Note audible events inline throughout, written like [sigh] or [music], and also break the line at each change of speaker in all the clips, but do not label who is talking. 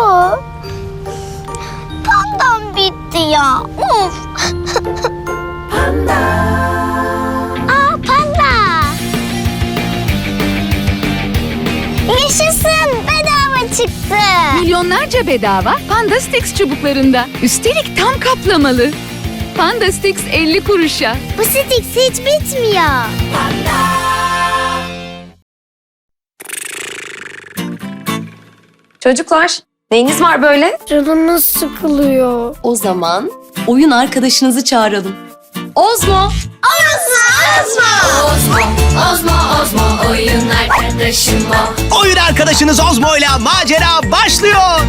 mu? Pandam bitti ya. Of. Panda. Aa panda. Yaşasın bedava çıktı.
Milyonlarca bedava Panda Stix çubuklarında. Üstelik tam kaplamalı. Panda Stix 50 kuruşa.
Bu Stix hiç bitmiyor.
Çocuklar, neyiniz var böyle?
Canımız sıkılıyor.
O zaman oyun arkadaşınızı çağıralım. Ozmo!
Oyun arkadaşınız Ozmo ile macera başlıyor.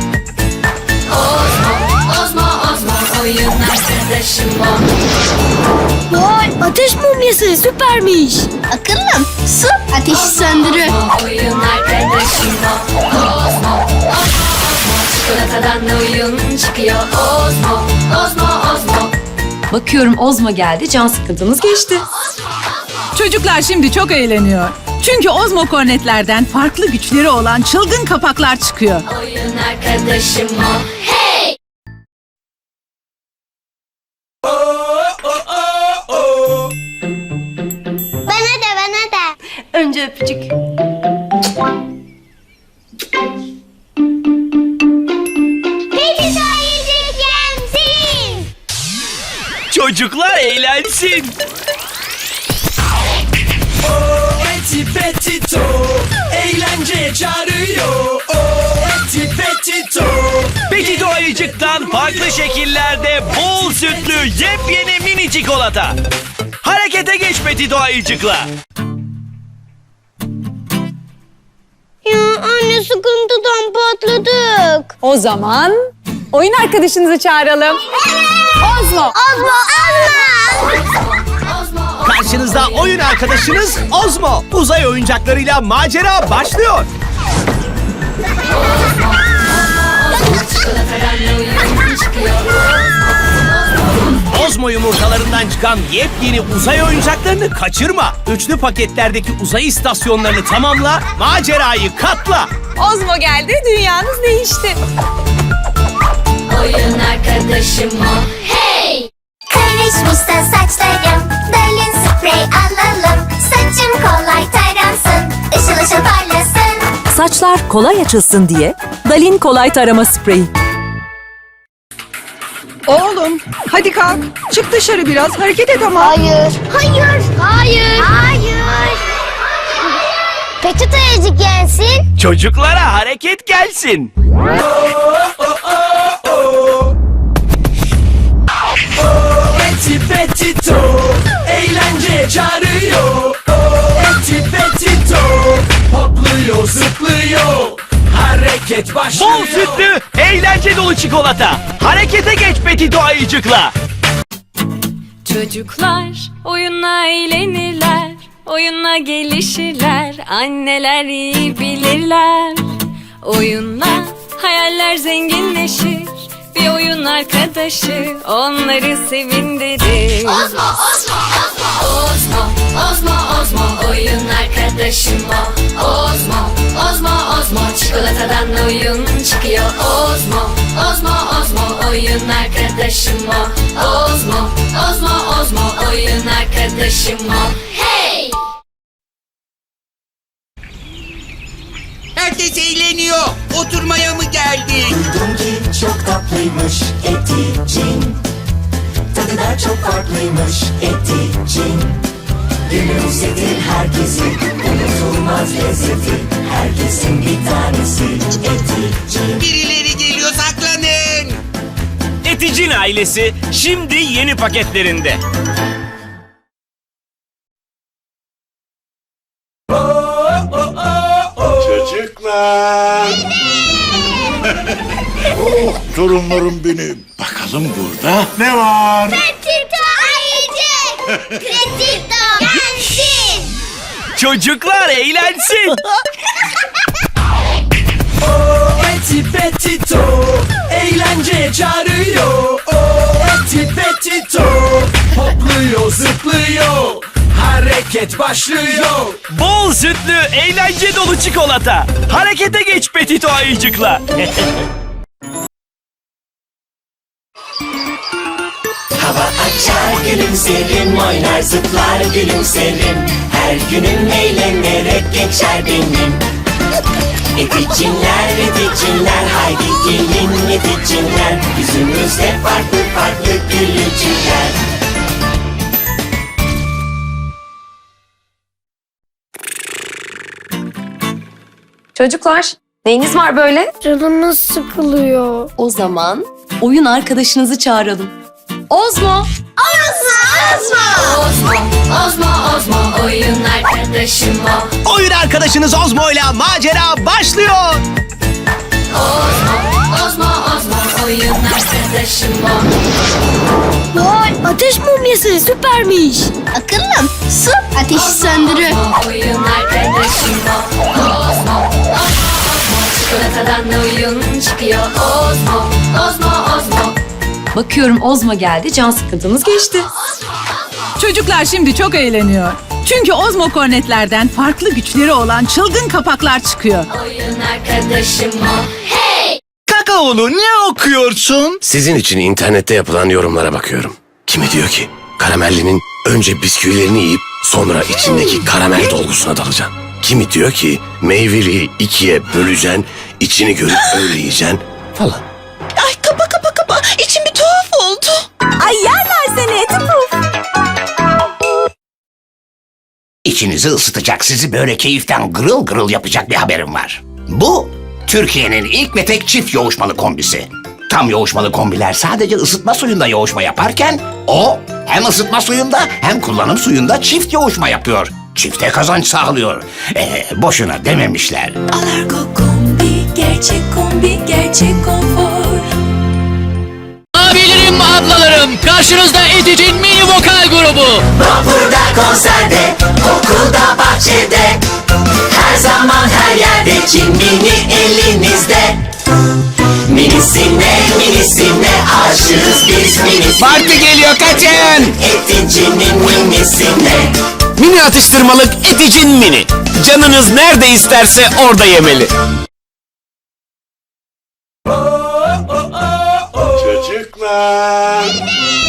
Vay ateş mumyası süpermiş. Akıllım su ateşi söndürür.
Bakıyorum Ozmo geldi, can sıkıntınız geçti.
Çocuklar şimdi çok eğleniyor. Çünkü Ozmo kornetlerden farklı güçleri olan çılgın kapaklar çıkıyor.
Bana
ayıcıktan farklı şekillerde bol sütlü yepyeni mini çikolata. Harekete geç Petito ayıcıkla.
Ya anne sıkıntıdan patladık.
O zaman oyun arkadaşınızı çağıralım. Ozmo.
Ozmo Ozmo.
Karşınızda oyun arkadaşınız Ozmo. Uzay oyuncaklarıyla macera başlıyor. [laughs] Ozmo yumurtalarından çıkan yepyeni uzay oyuncaklarını kaçırma. Üçlü paketlerdeki uzay istasyonlarını tamamla, macerayı katla.
Ozmo geldi, dünyanız değişti.
Karışmışsa saçlarım Dalin sprey alalım Saçım kolay taransın Işıl ışıl parlasın
Saçlar kolay açılsın diye Dalin kolay tarama spreyi.
Oğlum, hadi kalk. Çık dışarı biraz, hareket et ama.
Hayır Hayır Hayır Hayır Peçete ayıcık gelsin
Çocuklara hareket gelsin.
Eti Petito eğlenceye çağırıyor. Oh, Eti Petito hopluyor zıplıyor. Hareket başlıyor.
Bol sütlü, eğlence dolu çikolata. Harekete geç Petito ayıcıkla.
Çocuklar oyunla eğlenirler, oyunla gelişirler, anneler iyi bilirler. Oyunla hayaller zenginleşir, bir oyun arkadaşı onları sevindirir. Ozmo, Ozmo, Ozmo, Ozmo, Ozmo, oyun arkadaşım o. Ozmo, Ozmo, Ozmo, çikolatadan oyun çıkıyor. Ozmo, Ozmo, Ozmo, oyun arkadaşım o. Ozmo, Ozmo, Ozmo, oyun arkadaşım o. Hey!
Herkes eğleniyor. Oturmaya mı geldik?
Duydum ki çok tatlıymış eticin. Tadı da çok farklıymış eticin. Gülümsetir herkesi, unutulmaz lezzeti. Herkesin bir tanesi eticin.
Birileri geliyor saklanın.
Eticin ailesi şimdi yeni paketlerinde.
Çocuklar. [laughs] oh torunlarım benim. Bakalım burada ne var?
Peçete ayıcık gelsin
Çocuklar eğlensin.
oh eti petito, eğlence çağırıyor. Oh eti petito, hopluyor zıplıyor. Hareket başlıyor.
Bol sütlü, eğlence dolu çikolata. Harekete geç Petito ayıcıkla.
Hava açar gülümserim, oynar zıplar gülümserim. Her günüm eğlenerek geçer benim Eticinler, eticinler, haydi gelin eticinler Yüzümüzde farklı farklı gülücükler
Çocuklar, neyiniz var böyle?
Canımız sıkılıyor.
O zaman oyun arkadaşınızı çağıralım. Ozmo,
Ozmo, Ozmo, Ozmo oyun arkadaşım o.
Oyun arkadaşınız Ozmo ile macera başlıyor.
Ozmo, Ozmo, Ozmo oyun arkadaşım o.
Vay ateş mumyası süpermiş. Akıllım su ateşi söndürür.
Ozmo oyun arkadaşım o. Ozmo, Ozmo, Ozmo çikolatadan oyun çıkıyor. Ozmo, Ozmo, Ozmo.
Bakıyorum Ozmo geldi, can sıkıntımız geçti.
Çocuklar şimdi çok eğleniyor. Çünkü Ozmo kornetlerden farklı güçleri olan çılgın kapaklar çıkıyor.
Oyun arkadaşım o.
Kakaolu ne okuyorsun?
Sizin için internette yapılan yorumlara bakıyorum. Kimi diyor ki karamellinin önce bisküvilerini yiyip sonra içindeki karamel dolgusuna dalacaksın. Kimi diyor ki meyveliği ikiye böleceksin, içini görüp öyle yiyeceksin falan.
Ay
yerler seni eti puf.
İçinizi ısıtacak, sizi böyle keyiften gırıl gırıl yapacak bir haberim var. Bu Türkiye'nin ilk ve tek çift yoğuşmalı kombisi. Tam yoğuşmalı kombiler sadece ısıtma suyunda yoğuşma yaparken o hem ısıtma suyunda hem kullanım suyunda çift yoğuşma yapıyor. Çifte kazanç sağlıyor. Ee, boşuna dememişler.
Alargo kombi, gerçek kombi, gerçek konfor.
Karşınızda Edic'in mini vokal grubu. Vapurda konserde, okulda bahçede. Her zaman her yerde Cimbini elinizde. Minisine minisine aşığız biz minisine. Parti geliyor kaçın. Edic'in minisine.
Mini atıştırmalık Eticin Mini. Canınız nerede isterse orada yemeli.
Çocuklar.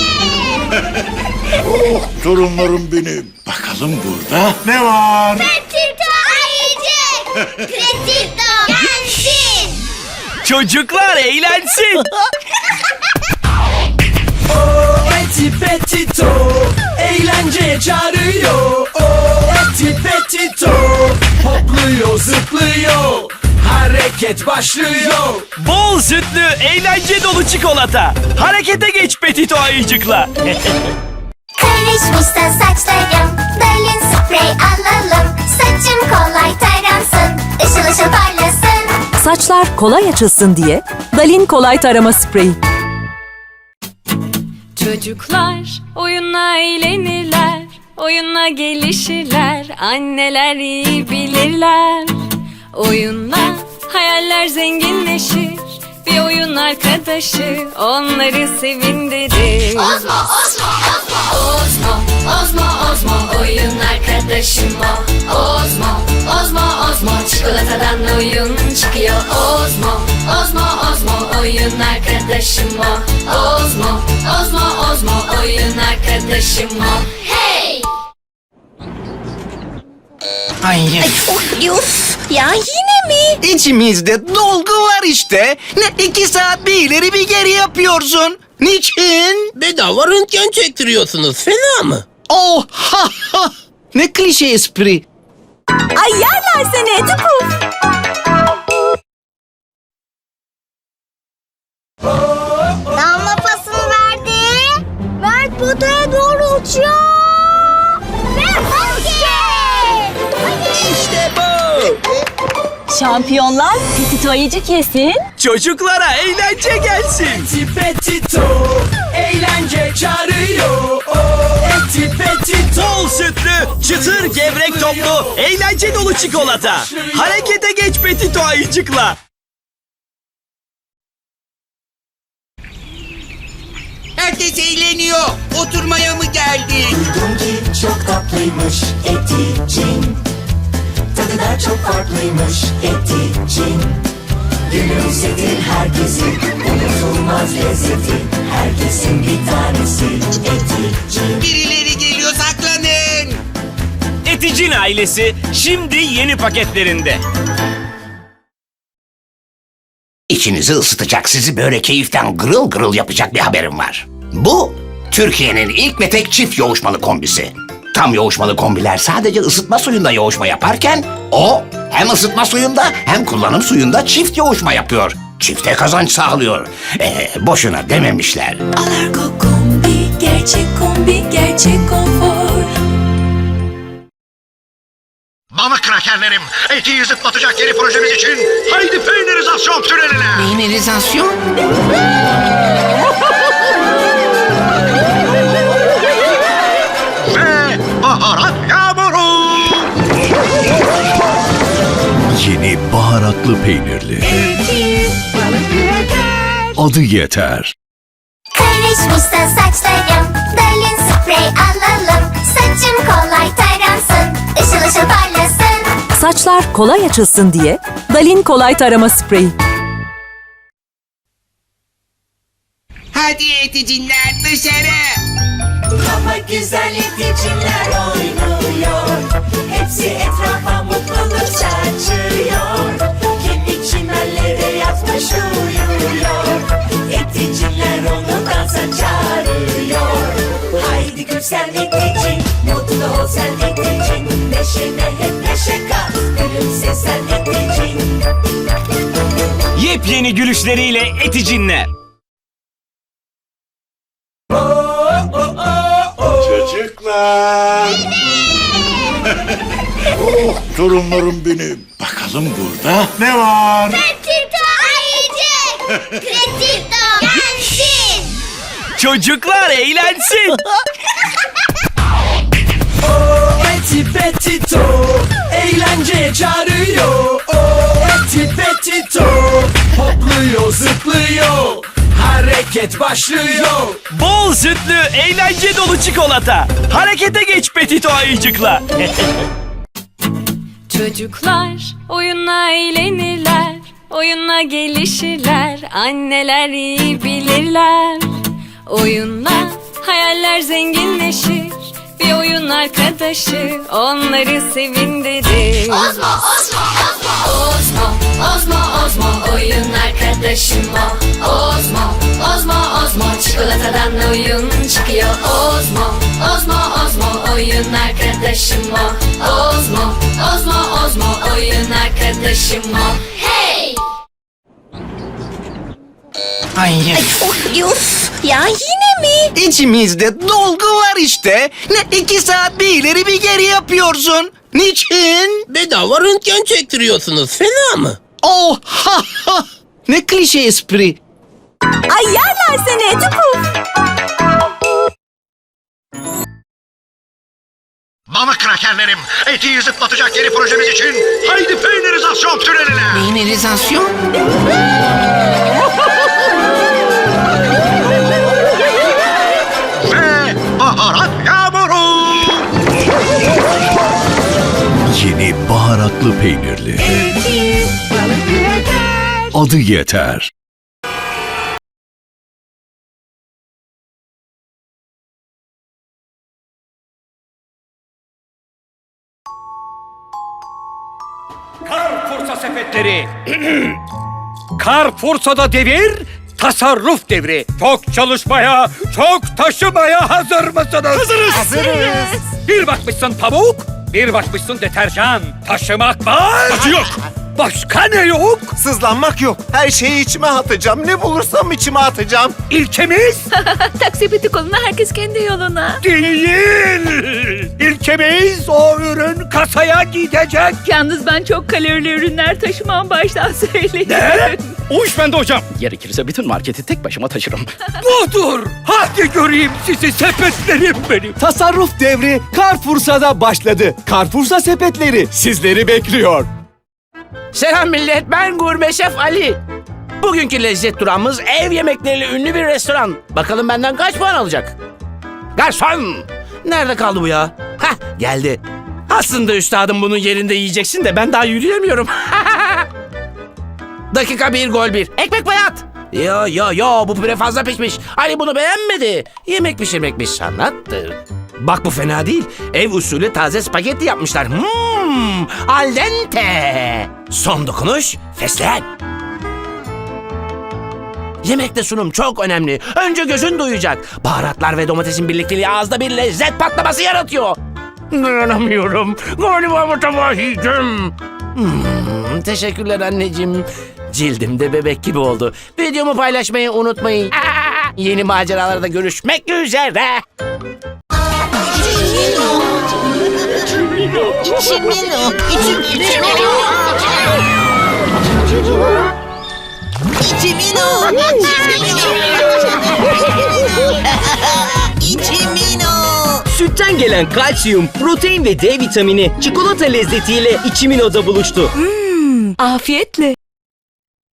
Oh torunlarım benim. Bakalım burada ne var?
Tito ayıcık. Kretito gelsin.
Çocuklar eğlensin.
Eti Petito eğlenceye çağırıyor. O Eti Petito hopluyor zıplıyor. Hareket başlıyor.
Bol sütlü, eğlence dolu çikolata. Harekete geç Petito ayıcıkla. [laughs]
Karışmışsa saçlarım. Dalin sprey alalım. Saçım kolay taransın. Işıl ışıl parlasın.
Saçlar kolay açılsın diye Dalin kolay tarama spreyi.
Çocuklar oyunla eğlenirler, oyunla gelişirler, anneler iyi bilirler. Oyunla hayaller zenginleşir, bir oyun arkadaşı onları sevindirir. Ozmo, Ozmo, Ozmo, Ozmo, Ozmo, Ozmo, oyun arkadaşım o. Ozmo, Ozmo, Ozmo, çikolatadan oyun çıkıyor. Ozmo, Ozmo, Ozmo, oyun arkadaşım o. Ozmo, Ozmo, Ozmo, oyun arkadaşım o.
Ay,
Uf ya yine mi?
içimizde dolgu var işte. Ne iki saat bir ileri bir geri yapıyorsun. Niçin?
Bedava röntgen çektiriyorsunuz fena mı?
Oh ha ha. Ne klişe espri.
Ay yerler seni eti puf.
Damla pasını verdi. Ver potaya doğru uçuyor.
Şampiyonlar Petito ayıcı kesin.
Çocuklara eğlence gelsin.
Eti Petito eğlence çağırıyor. O Eti Petito
Bol sütlü, çıtır gevrek toplu, eğlence dolu çikolata. Harekete geç Petito ayıcıkla.
Herkes eğleniyor. Oturmaya mı geldik?
Duydum ki çok tatlıymış Eticin Tadı da çok farklıymış Eticin Gülümsetir herkesi Unutulmaz lezzeti
Herkesin bir tanesi Etici
Birileri geliyor saklanın. Eticin ailesi şimdi yeni paketlerinde.
İçinizi ısıtacak, sizi böyle keyiften gırıl gırıl yapacak bir haberim var. Bu, Türkiye'nin ilk ve tek çift yoğuşmalı kombisi. Tam yoğuşmalı kombiler sadece ısıtma suyunda yoğuşma yaparken, o hem ısıtma suyunda hem kullanım suyunda çift yoğuşma yapıyor. Çifte kazanç sağlıyor. Ee, boşuna dememişler.
Alarko kombi gerçek kombi gerçek konfor
Mama krakerlerim, eti zıplatacak yeni projemiz için haydi peynirizasyon tüneline.
Peynirizasyon?
Yeni baharatlı peynirli. Adı yeter.
Karışmışsa saçlarım Dalin sprey alalım Saçım kolay taransın Işıl ışıl parlasın
Saçlar kolay açılsın diye Dalin kolay tarama spreyi.
Hadi eticinler dışarı.
Ama güzel eticiler oynuyor. Hepsi etrafa mutluluk saçıyor. Kimi çimenlere yatmış uyuyor. Eticiler onu dansa çağırıyor. Haydi gül sen eticin Mutlu ol sen eticin Neşene hep neşe kat Gülümse sen eticin
Yepyeni gülüşleriyle eticinler.
Çocuklar. [laughs] oh torunlarım benim. Bakalım burada ne var?
Kreatifto ayıcık Kreatifto gelsin
Çocuklar eğlensin. [laughs]
Eti Betito eğlenceye çağırıyor. O Eti Betito hopluyor zıplıyor. Hareket başlıyor.
Bol sütlü, eğlence dolu çikolata. Harekete geç Petito ayıcıkla. [laughs]
Çocuklar oyunla eğlenirler Oyunla gelişirler Anneler iyi bilirler Oyunla hayaller zenginleşir Bir oyun arkadaşı. Onları sevindirir
Ozmo Ozmo Ozmo.
Ozmo, Ozmo, Ozmo oyun arkadaşım o. Ozmo, Ozmo, Ozmo çikolatadan oyun çıkıyor. Ozmo, Ozmo, Ozmo oyun arkadaşım o. Ozmo, Ozmo, Ozmo oyun arkadaşım o. Hey!
Hayır.
Ya yine mi?
İçimizde dolgu var işte. Ne iki saat bir ileri bir geri yapıyorsun. Niçin?
Bedava röntgen çektiriyorsunuz. Fena mı?
Oh ha ha. [laughs] Ne klişe espri.
Ay yerler seni eti puf.
Mama krakerlerim, eti zıplatacak yeni projemiz için haydi peynirizasyon tüneline.
Peynirizasyon? [laughs]
baharatlı peynirli. Adı yeter.
Carrefour'sa sepetleri. Carrefour'sa devir, tasarruf devri. Çok çalışmaya, çok taşımaya hazır mısınız? Hazırız. Hazırız. Bir bakmışsın pamuk, bir bakmışsın deterjan. Taşımak var. Acı yok. Başka ne yok?
Sızlanmak yok. Her şeyi içime atacağım. Ne bulursam içime atacağım.
İlkemiz [laughs]
Taksi biti koluna herkes kendi yoluna.
değil. İlkemiz o ürün kasaya gidecek.
Yalnız ben çok kalorili ürünler taşımam baştan söyleyeyim.
Ne?
O iş bende hocam. Gerekirse bütün marketi tek başıma taşırım. [laughs]
Budur. Hadi göreyim sizi sepetlerim benim.
Tasarruf devri Carrefour'sa da başladı. Carrefour'sa sepetleri sizleri bekliyor.
Selam millet ben Gurme Şef Ali. Bugünkü lezzet durağımız ev yemekleriyle ünlü bir restoran. Bakalım benden kaç puan alacak? Garson! Nerede kaldı bu ya? Hah geldi. Aslında üstadım bunun yerinde yiyeceksin de ben daha yürüyemiyorum. [laughs] Dakika bir gol bir. Ekmek bayat. Yo yo yo bu püre fazla pişmiş. Ali bunu beğenmedi. Yemek pişirmek bir sanattır. Bak bu fena değil. Ev usulü taze spagetti yapmışlar. Hmm, al dente. Son dokunuş fesleğen. Yemekte sunum çok önemli. Önce gözün duyacak. Baharatlar ve domatesin birlikteliği ağızda bir lezzet patlaması yaratıyor. Dayanamıyorum. Galiba yiyeceğim. Hmm, teşekkürler anneciğim. Cildim de bebek gibi oldu. Videomu paylaşmayı unutmayın. Aa, [laughs] yeni maceralarda görüşmek üzere.
Sütten gelen kalsiyum, protein ve D vitamini çikolata lezzetiyle içiminoda buluştu.
Afiyetle.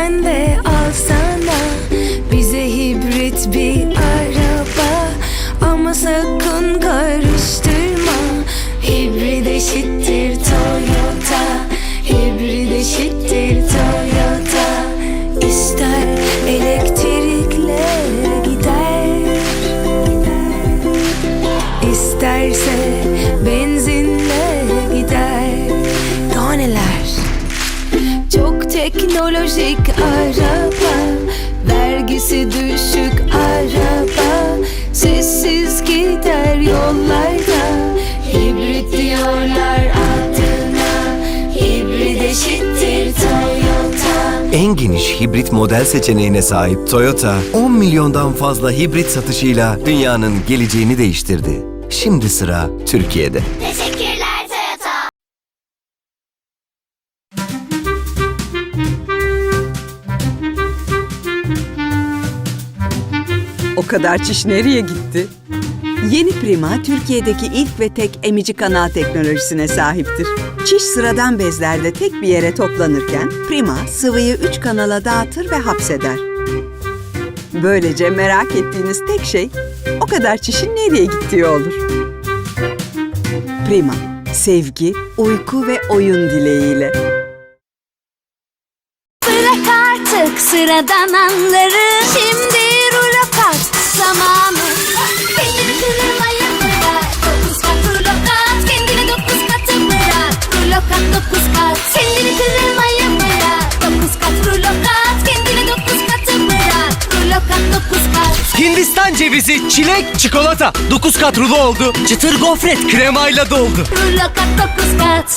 Babacım sen
geniş hibrit model seçeneğine sahip Toyota, 10 milyondan fazla hibrit satışıyla dünyanın geleceğini değiştirdi. Şimdi sıra Türkiye'de.
Teşekkürler Toyota.
O kadar çiş nereye gitti? Yeni Prima, Türkiye'deki ilk ve tek emici kanal teknolojisine sahiptir. Çiş sıradan bezlerde tek bir yere toplanırken, Prima sıvıyı üç kanala dağıtır ve hapseder. Böylece merak ettiğiniz tek şey, o kadar çişin nereye gittiği olur. Prima, sevgi, uyku ve oyun dileğiyle.
Bırak artık sıradan anları Şimdi rulo kat zamanı kat dokuz kat Kendini kırmaya bırak Dokuz kat rulo kat Kendini dokuz katı bırak Rulo kat dokuz kat
Hindistan cevizi, çilek, çikolata. 9 kat rulo oldu. Çıtır gofret kremayla doldu.
Rulo kat dokuz kat